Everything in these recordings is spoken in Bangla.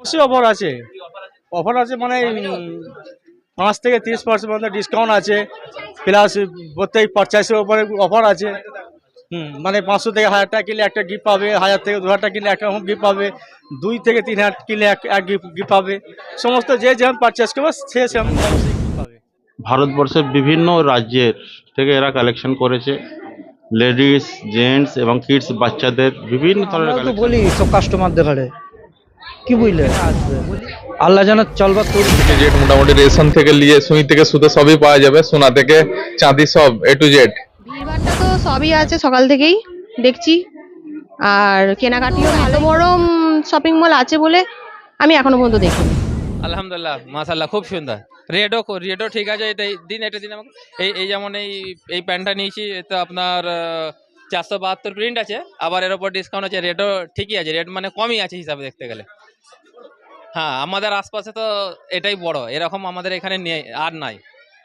অবশ্যই অফার আছে। অফার আছে মানে পাঁচ থেকে তিরিশ পার্সেন্ট পর্যন্ত ডিসকাউন্ট আছে। প্লাস প্রত্যেক পারচেসের উপরে অফার আছে। হুম মানে পাঁচশো থেকে হাজার টাকা কিনলে একটা গিফট পাবে হাজার থেকে দু হাজার টাকা কিনলে একটা গিফট পাবে দুই থেকে তিন হাজার কিনলে এক এক গিফট পাবে। সমস্ত যে যেমন পারচেস করবে সে সেমন পাবে। ভারতবর্ষের বিভিন্ন রাজ্যের থেকে এরা কালেকশন করেছে। লেডিস জেন্টস এবং কিডস বাচ্চাদের বিভিন্ন ধরনের তো বলি সব কাস্টমারদের ঘরে। কি বুঝলে আল্লাহ যেন চলবার তৈরি টু জেড মোটামুটি রেশন থেকে নিয়ে সুই থেকে সুতো সবই পাওয়া যাবে সোনা থেকে চাঁদি সব এ টু জেড ভিড়ভাড়টা তো সবই আছে সকাল থেকেই দেখছি। আর কেনাকাটিও ভালো বড় শপিং মল আছে বলে আমি এখনও পর্যন্ত দেখিনি। আলহামদুলিল্লাহ মাশাল্লাহ খুব সুন্দর। রেটও রেটও ঠিক আছে এটাই দিন এটা দিন আমাকে এই এই যেমন এই এই প্যান্টটা নিয়েছি তো আপনার চারশো বাহাত্তর প্রিন্ট আছে আবার এর ওপর ডিসকাউন্ট আছে রেটও ঠিকই আছে রেট মানে কমই আছে হিসাবে দেখতে গেলে। হ্যাঁ আমাদের আশপাশে তো এটাই বড়। এরকম আমাদের এখানে আর নাই।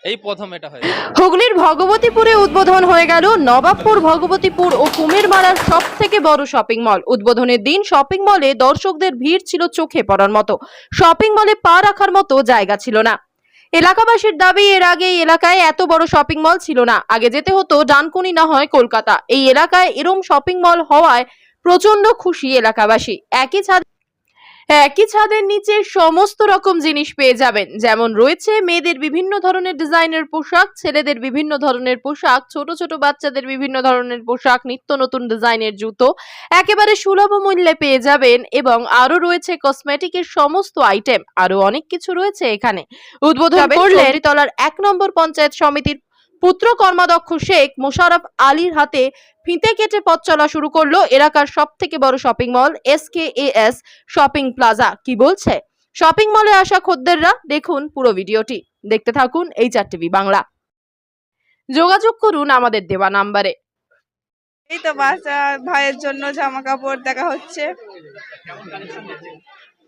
এই প্রথম এটা হয়েছে। হুগলির ভগবতীপুরে উদ্বোধন হয়ে গেল নবাবপুর, ভগবতীপুর ও কুমিরমারার সব থেকে বড় শপিং মল উদ্বোধনের দিন শপিং মলে দর্শকদের ভিড় ছিল চোখে পড়ার মতো। শপিং মলে পা রাখার মতো জায়গা ছিল না। এলাকাবাসীর দাবি, এর আগে এলাকায় এত বড় শপিং মল ছিল না। আগে যেতে হতো ডানকুনি না হয় কলকাতা। এই এলাকায় এরম শপিং মল হওয়ায় প্রচণ্ড খুশি এলাকাবাসী। একই ছাদ একই ছাদের নিচে সমস্ত রকম জিনিস পেয়ে যাবেন। যেমন রয়েছে মেয়েদের বিভিন্ন ধরনের ডিজাইনের পোশাক ছেলেদের বিভিন্ন ধরনের পোশাক ছোট ছোট বাচ্চাদের বিভিন্ন ধরনের পোশাক নিত্য নতুন ডিজাইনের জুতো। একেবারে সুলভ মূল্যে পেয়ে যাবেন এবং আরও রয়েছে কসমেটিকের সমস্ত আইটেম। আরও অনেক কিছু রয়েছে এখানে। উদ্বোধন করলেন তলার এক নম্বর পঞ্চায়েত সমিতির পুত্র কর্মাধ্যক্ষ শেখ মোশারফ আলীর হাতে ফিতে কেটে পথ চলা শুরু করল এলাকার সব থেকে বড় shopping mall S K S shopping plaza কি বলছে? শপিং মলে আসা খদ্দেররা, দেখুন পুরো ভিডিওটি। দেখতে থাকুন এই চার টিভি বাংলা। যোগাযোগ করুন আমাদের দেওয়া নাম্বারে। এই তো ভাইয়ের জন্য জামা কাপড় দেখা হচ্ছে।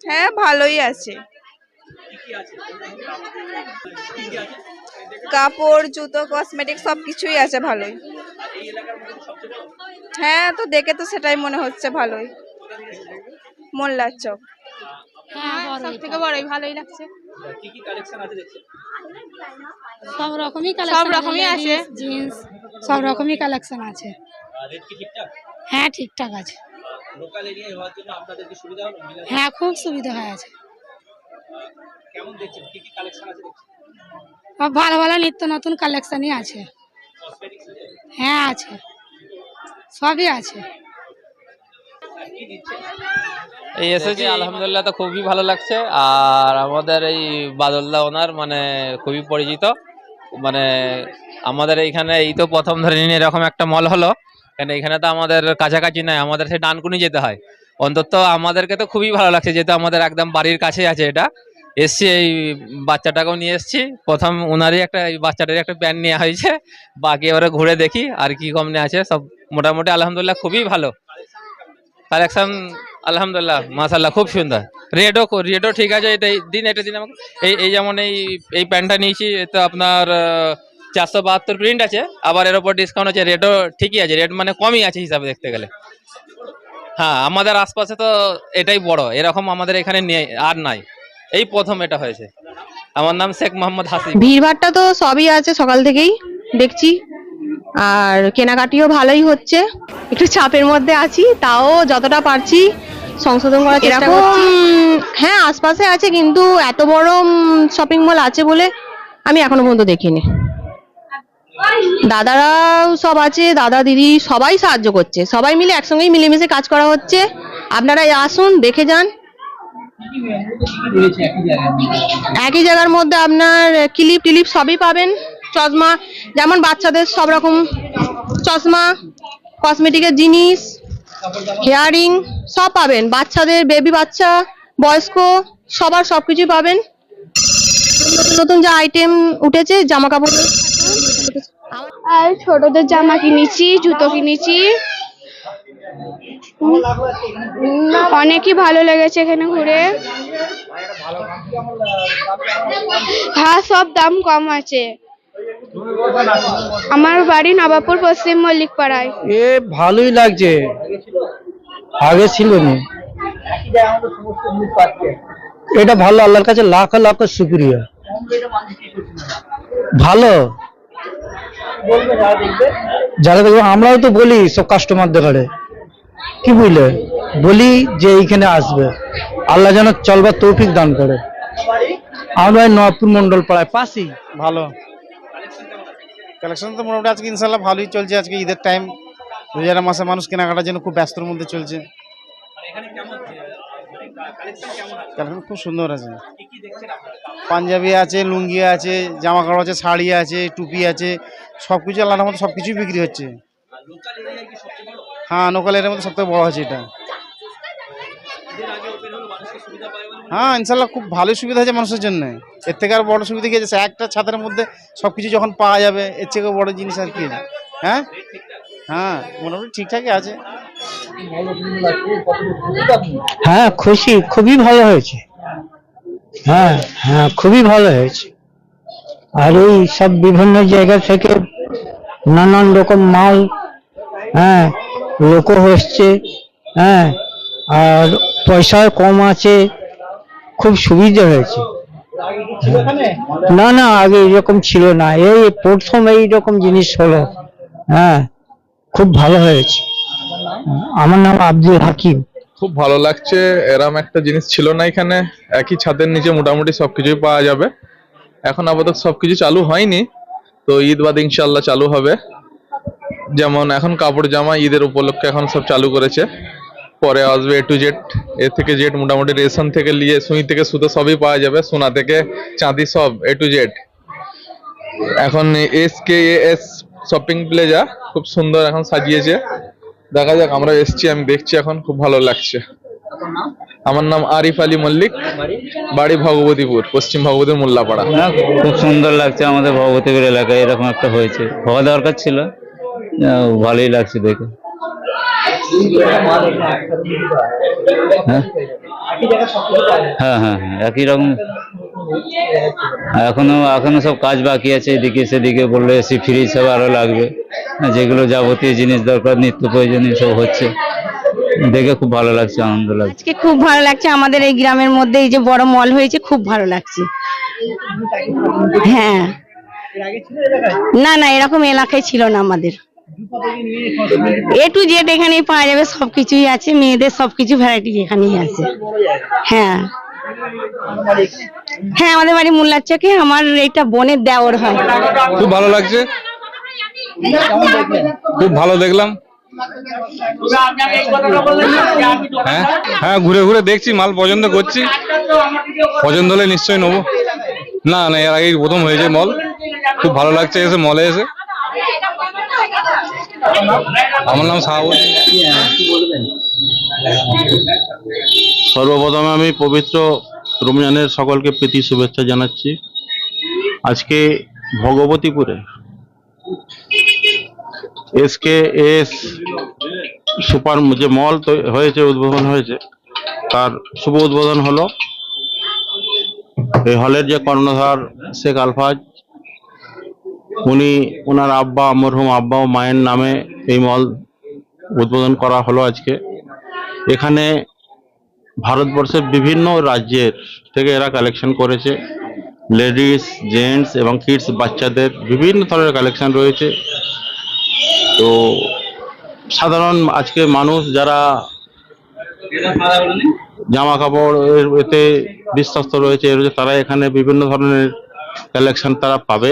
হ্যাঁ ভালোই আছে। কাপড় জুতো কসমেটিক সব কিছুই আছে ভালোই। হ্যাঁ তো দেখে তো সেটাই মনে হচ্ছে ভালোই। মোল্লার চক হ্যাঁ সব থেকে বড়ই ভালোই লাগছে। সব রকমই সব রকমই আছে। জিন্স সব রকমই কালেকশন আছে। হ্যাঁ ঠিকঠাক আছে। হ্যাঁ খুব সুবিধা হয়ে আছে। সব ভালো ভালো নিত্য নতুন কালেকশনই আছে। হ্যাঁ আছে। সবই আছে। এই এসেছি আলহামদুলিল্লাহ তো খুবই ভালো লাগছে। আর আমাদের এই বাদলদা ওনার মানে খুবই পরিচিত। মানে আমাদের এইখানে এই তো প্রথম ধরে নিন এরকম একটা মল হলো। কেন এখানে তো আমাদের কাছাকাছি নয় আমাদের সেই ডানকুনি যেতে হয়। অন্তত আমাদেরকে তো খুবই ভালো লাগছে, যেহেতু আমাদের একদম বাড়ির কাছে আছে এটা। এসছি, এই বাচ্চাটাকেও নিয়ে এসছি। প্রথম ওনারই একটা, এই বাচ্চাটারই একটা প্যান্ট নেওয়া হয়েছে। বাকি এবারে ঘুরে দেখি আর কি কম নিয়ে আছে। সব মোটামুটি আলহামদুলিল্লাহ খুবই ভালো। কালেকশন আলহামদুলিল্লাহ মাশাল্লাহ খুব সুন্দর। রেডও রেটও ঠিক আছে, এটাই দিন, এটা দিন আমাকে। এই এই যেমন এই এই প্যান্টটা নিয়েছি তো আপনার চারশো বাহাত্তর প্রিন্ট আছে। আবার এর ওপর ডিসকাউন্ট আছে রেটও ঠিকই আছে। রেট মানে কমই আছে হিসাবে দেখতে গেলে। হ্যাঁ আমাদের আশপাশে তো এটাই বড়। এরকম আমাদের এখানে নেই আর নাই। এই প্রথম এটা হয়েছে। আমার নাম শেখ মোহাম্মদ হাসিব। ভিড়ভাড়টা তো সবই আছে সকাল থেকেই দেখছি। আর কেনাকাটিও ভালোই হচ্ছে। একটু চাপের মধ্যে আছি তাও যতটা পারছি সংশোধন করার চেষ্টা করছি। হ্যাঁ আশপাশে আছে কিন্তু এত বড় শপিং মল আছে বলে আমি এখনও পর্যন্ত দেখিনি। দাদারাও সব আছে, দাদা, দিদি, সবাই সাহায্য করছে। সবাই মিলে একসঙ্গেই মিলেমিশে কাজ করা হচ্ছে। আপনারা আসুন, দেখে যান। একই জায়গার মধ্যে আপনার ক্লিপ টিলিপ সবই পাবেন। চশমা, যেমন বাচ্চাদের সব রকম চশমা, কসমেটিকের জিনিস, হেয়ারিং, সব পাবেন। বাচ্চাদের, বেবি বাচ্চা, বয়স্ক, সবার সব কিছুই পাবেন। নতুন যা আইটেম উঠেছে জামা কাপড় আর ছোটদের জামা কিনেছি, জুতো কিনেছি। অনেকই ভালো লেগেছে এখানে ঘুরে। হ্যাঁ সব দাম কম আছে। আমার বাড়ি নবাবপুর, পশ্চিম মল্লিক পাড়ায় এ ভালোই লাগছে। আগে ছিল না। এটা ভালো, আল্লাহর কাছে লাখ লাখ শুক্রিয়া। ভালো? যারা দেখবে? আমরাও তো বলি সব কাস্টমারদের ঘরে কি বুঝলে? বলি যে এইখানে আসবে। আল্লাহ যেন চলবার তৌফিক দান করে। আমরা এই নবাবপুর মন্ডল পাড়ায় পাশেই ভালো। কালেকশন তো মোটামুটি আজকে ইনশাল্লাহ ভালোই চলছে। আজকে ঈদের টাইম রোজার মাসে মানুষ কেনাকাটার জন্য খুব ব্যস্তর মধ্যে চলছে। কালেকশন খুব সুন্দর আছে। পাঞ্জাবি আছে, লুঙ্গি আছে জামা কাপড় আছে, শাড়ি আছে, টুপি আছে সব কিছু আল্লাহর মতো সব কিছুই বিক্রি হচ্ছে। হ্যাঁ লোকাল এর মধ্যে সবথেকে বড় আছে এটা। হ্যাঁ ইনশাল্লাহ খুব ভালোই সুবিধা আছে মানুষের জন্য। এর থেকে আর বড় সুবিধা কি আছে? একটা ছাদের মধ্যে সব কিছু যখন পাওয়া যাবে, এর থেকে বড় জিনিস আর কি। হ্যাঁ? হ্যাঁ মোটামুটি ঠিকঠাকই আছে। হ্যাঁ খুশি, খুবই ভালো হয়েছে। হ্যাঁ হ্যাঁ খুবই ভালো হয়েছে। আর এই সব বিভিন্ন জায়গা থেকে নানান রকম মাল হ্যাঁ লোকও হচ্ছে হ্যাঁ আর পয়সা কম আছে, খুব সুবিধা হয়েছে। না না, আগে এরকম ছিল না। এই প্রথম এইরকম জিনিস হলো হ্যাঁ খুব ভালো হয়েছে। আমার নাম আব্দুল হাকিম। খুব ভালো লাগছে, এরম একটা জিনিস ছিল না এখানে। একই ছাদের নিচে মোটামুটি সবকিছুই পাওয়া যাবে। এখন আপাতত সবকিছু চালু হয়নি, তো ঈদ বাদ ইনশাল্লাহ চালু হবে। যেমন এখন কাপড় জামা ঈদের উপলক্ষে এখন সব চালু করেছে। পরে আসবে এ টু জেড এ থেকে জেড মোটামুটি রেশন থেকে নিয়ে সুই থেকে সুতো সবই পাওয়া যাবে, সোনা থেকে চাঁদি সব এ টু জেড এখন S K S shopping plaza খুব সুন্দর এখন সাজিয়েছে। দেখা যাক আমরা এসছি আমি দেখছি এখন খুব ভালো লাগছে। আমার নাম আরিফ আলী মল্লিক বাড়ি? ভগবতীপুর পশ্চিম ভগবতীপুর মোল্লাপাড়া। খুব সুন্দর লাগছে আমাদের ভগবতীপুর এলাকায় এরকম একটা হয়েছে। হওয়া দরকার ছিল ভালোই লাগছে দেখে। হ্যাঁ হ্যাঁ? হ্যাঁ হ্যাঁ একই রকম এখনও এখনও সব কাজ বাকি আছে, এদিকে সেদিকে বললে এসি ফ্রিজ সব আরও লাগবে। যেগুলো যাবতীয় জিনিস দরকার, নিত্য প্রয়োজনীয় সব হচ্ছে। দেখে খুব ভালো লাগছে, আনন্দ লাগছে। খুব ভালো লাগছে আমাদের এই গ্রামের মধ্যে, এই যে বড় মল হয়েছে, খুব ভালো লাগছে। হ্যাঁ। না না, এরকম এলাকায় ছিল না আমাদের। এ টু জেড এখানেই পাওয়া যাবে, সবকিছুই আছে, মেয়েদের সবকিছু ভ্যারাইটি এখানেই আছে। হ্যাঁ। হ্যাঁ আমাদের বাড়ি মোল্লার চকে আমার এইটা বোনের দেওর হয়। খুব ভালো লাগছে? খুব ভালো দেখলাম। হ্যাঁ হ্যাঁ ঘুরে ঘুরে দেখছি, মাল পছন্দ করছি। পছন্দ হলে নিশ্চয়ই নেব। না না, এর আগেই প্রথম হয়েছে মল। খুব ভালো লাগছে এসে মলে এসে। আমার নাম শাহাবুদ্দিন সর্বপ্রথমে আমি পবিত্র রমজানের সকলকে প্রীতি শুভেচ্ছা জানাচ্ছি। আজকে ভগবতীপুরে এসকে এস সুপার যে মল হয়েছে, উদ্বোধন হয়েছে, তার শুভ উদ্বোধন হলো। এই হলের যে কর্ণধার শেখ আলফাজ, উনি ওনার আব্বা মরহুম আব্বা ও মায়ের নামে এই মল উদ্বোধন করা হলো আজকে। এখানে ভারতবর্ষের বিভিন্ন রাজ্যের থেকে এরা কালেকশন করেছে। লেডিস জেন্টস এবং কিডস বাচ্চাদের বিভিন্ন ধরনের কালেকশন রয়েছে। তো সাধারণ আজকে মানুষ যারা জামা কাপড় এতে বিশ্বস্ত রয়েছে তারা এখানে বিভিন্ন ধরনের কালেকশন তারা পাবে।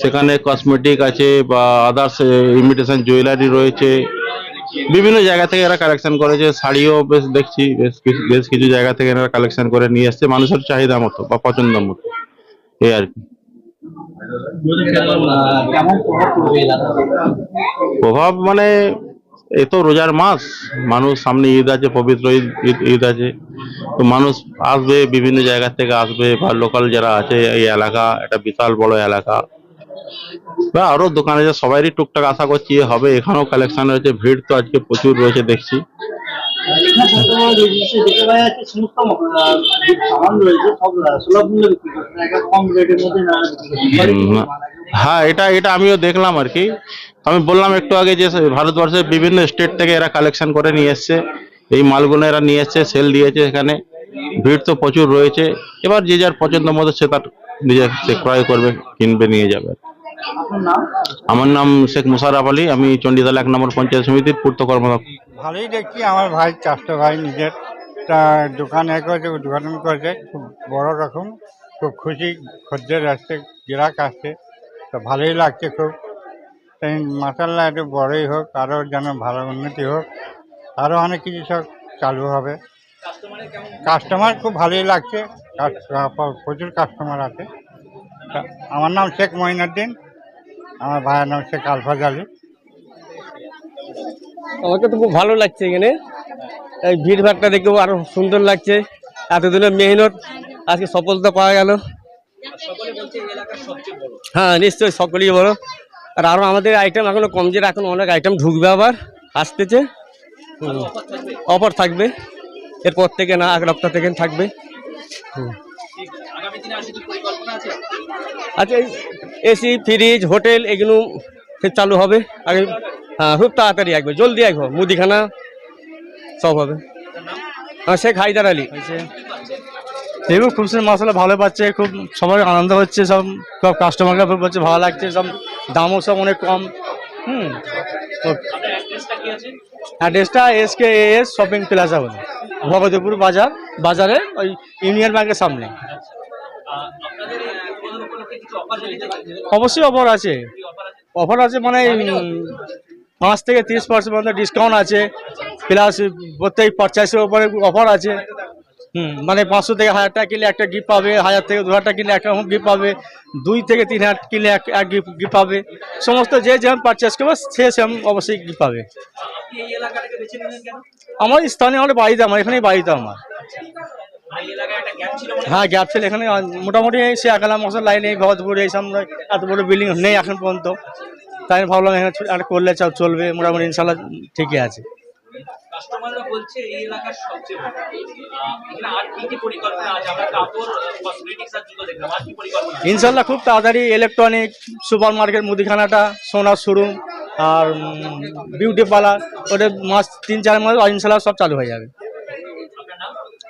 সেখানে কসমেটিক আছে বা আদার্স ইমিটেশন জুয়েলারি রয়েছে। বিভিন্ন জায়গা থেকে এরা কালেকশন করেছে, শাড়িও বেশ দেখছি, বেশ কিছু বেশ কিছু জায়গা থেকে এরা কালেকশন করে নিয়ে এসছে মানুষের চাহিদা মতো বা পছন্দ মতো, এই আর কি। প্রভাব মানে এ তো রোজার মাস, মানুষ সামনে ঈদ আছে, পবিত্র ঈদ- ঈদ আছে, তো মানুষ আসবে, বিভিন্ন জায়গা থেকে আসবে, বা লোকাল যারা আছে, এই এলাকা, একটা বিশাল বড় এলাকা বা আরও দোকানে যে সবারই টুকটাক আশা করছি হবে এখানেও কালেকশন রয়েছে ভিড় তো আজকে প্রচুর রয়েছে দেখছি। হ্যাঁ এটা এটা আমিও দেখলাম আর কি। আমি বললাম একটু আগে যে ভারতবর্ষের বিভিন্ন স্টেট থেকে এরা কালেকশন করে নিয়ে এসছে। এই মালগুলো এরা নিয়ে এসছে সেল দিয়েছে এখানে। ভিড় তো প্রচুর রয়েছে। এবার যে যার পছন্দ মতো সে তার নিজে সে ক্রয় করবে কিনবে নিয়ে যাবে। আমার নাম শেখ মুশারফ আলী। আমি চণ্ডীতলা এক নম্বর পঞ্চায়েত সমিতির পূর্ত কর্মদক্ষ ভালোই দেখছি আমার ভাই চারটে ভাই নিজের। তা দোকান এক হয়েছে উদ্ঘাটন করেছে খুব বড় রকম খুব খুশি খদ্দের আসছে গ্রাহক আসছে তো ভালোই লাগছে খুব। তাই মাসাল্লাহ একটু বড়ই হোক আরও যেন ভালো উন্নতি হোক আরও অনেক কিছু সব চালু হবে। কাস্টমার খুব ভালোই লাগছে প্রচুর কাস্টমার আছে। তা আমার নাম শেখ মঈনুদ্দিন আমার ভাইয়ের নাম শেখ আলফাজ আলী আমাকে তো খুব ভালো লাগছে এখানে। এই ভিড় ভাড়টা দেখেও আরও সুন্দর লাগছে। এতদিনের মেহনত, আজকে সফলতা পাওয়া গেল। হ্যাঁ নিশ্চয়ই সকলেই বড়। আর আরও আমাদের আইটেম এখনও কম যে এখন অনেক আইটেম ঢুকবে আবার, আসতেছে। অফার থাকবে। এরপর থেকে না, এক সপ্তাহ থেকে থাকবে। হুম। আচ্ছা এসি ফ্রিজ হোটেল এগুলো চালু হবে? আগে হ্যাঁ খুব তাড়াতাড়ি আসবে জলদি আসব মুদিখানা সব হবে। হ্যাঁ শেখ হায়দার আলী। এগুলো খুব সুন্দর মশলা ভালো পাচ্ছে খুব সবার আনন্দ হচ্ছে সব সব কাস্টমাররা বলছে ভালো লাগছে সব দামও সব অনেক কম। হুম। তো অ্যাড্রেসটা S K S shopping plaza বলে। ভগতপুর বাজার বাজারে ওই ইউনিয়ন ব্যাংকের সামনে। অবশ্যই অফার আছে। অফার আছে মানে পাঁচ থেকে তিরিশ পার্সেন্ট পর্যন্ত ডিসকাউন্ট আছে। প্লাস প্রত্যেক পারচেসের উপরে অফার আছে। হুম মানে পাঁচশো থেকে হাজার টাকা কিনলে একটা গিফট পাবে হাজার থেকে দু হাজার টাকা কিনলে একটা গিফট পাবে দুই থেকে তিন হাজার কিনলে এক এক গিফট গিফট পাবে। সমস্ত যে যেমন পারচেস করবে সে সেরকম অবশ্যই গিফট পাবে। আমার স্থানীয় আমার বাড়িতে আমার এখানেই বাড়িতে আমার। হ্যাঁ? গ্যাপ ছিল। এখানে মোটামুটি এই সে একালা মশার লাইনে ভগতপুরে এইসব এত বড় বিল্ডিং নেই এখন পর্যন্ত। তাই ভাবলাম এখানে একটা করলে চল চলবে। মোটামুটি ইনশাল্লাহ ঠিকই আছে। এই আর আর আর? ইনশাল্লাহ খুব তাড়াতাড়ি ইলেকট্রনিক সুপার মার্কেট মুদিখানাটা সোনার শোরুম আর বিউটি পার্লার ওদের মাস তিন চার মাস ইনশাল্লাহ সব চালু হয়ে যাবে।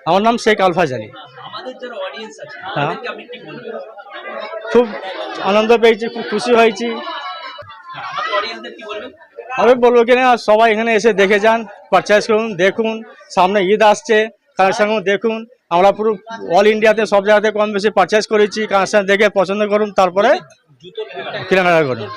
আমার নাম শেখ আলফাজ আলী হ্যাঁ। খুব আনন্দ পেয়েছি খুব খুশি হয়েছি। বলবেন? আমি বলব কিনা সবাই এখানে এসে দেখে যান পারচেস করুন দেখুন সামনে ঈদ আসছে কালেকশন দেখুন। আমরা পুরো অল ইন্ডিয়াতে সব জায়গাতে কম বেশি পারচেস করেছি কালেকশন দেখে পছন্দ করুন তারপরে কেনাকাটা করুন।